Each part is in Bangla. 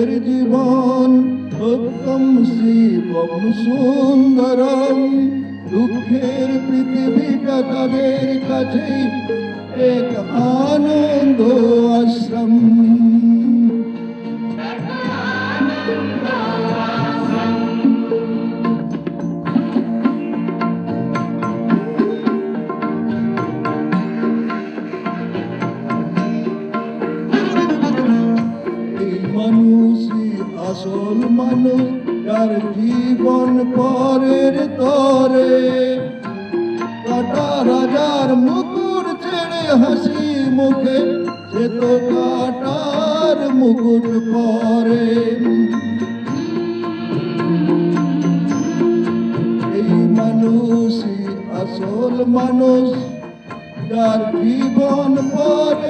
তাদের জীবন সত্যম শিবম সুন্দরম। দুঃখের পৃথিবীটা তাদের কাছে এক আনন্দ আশ্রম। আসল মানুষ যার জীবন পরের তরে। কাটা রাজার মুকুট ছেড়ে হাসি মুখে, সে তো কাটার মুকুট পরে। এই মানুষই আসল মানুষ, যার জীবন পরের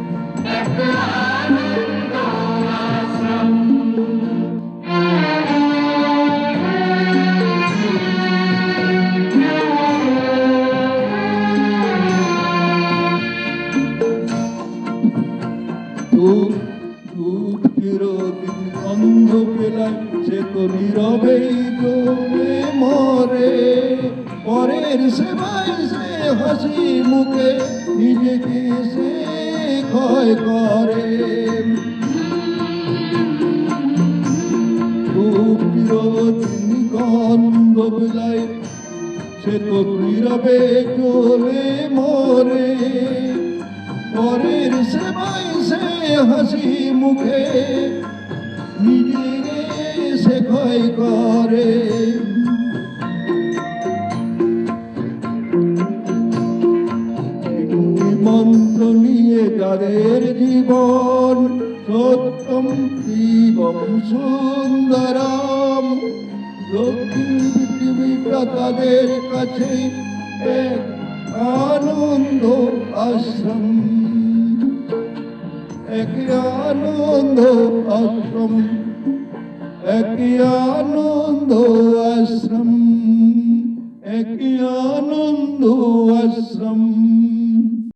সে তো নীরবেই জমে মরে, পরের সেবায় সে হাসি মুখে নিজেকে সে ক্ষয় করে। গন্ধ পেলায় সে তো নীরবে চলে মরে, পরের সেবাই সে হাসি মুখে ক্ষয় করে। মন্ত্র নিয়ে যাদের জীবন, সত্যম শিবম সুন্দরম। দক্ষিণ তাদের কাছে এক আনন্দ আশ্রম। এক আনন্দ আশ্রম। একই আনন্দ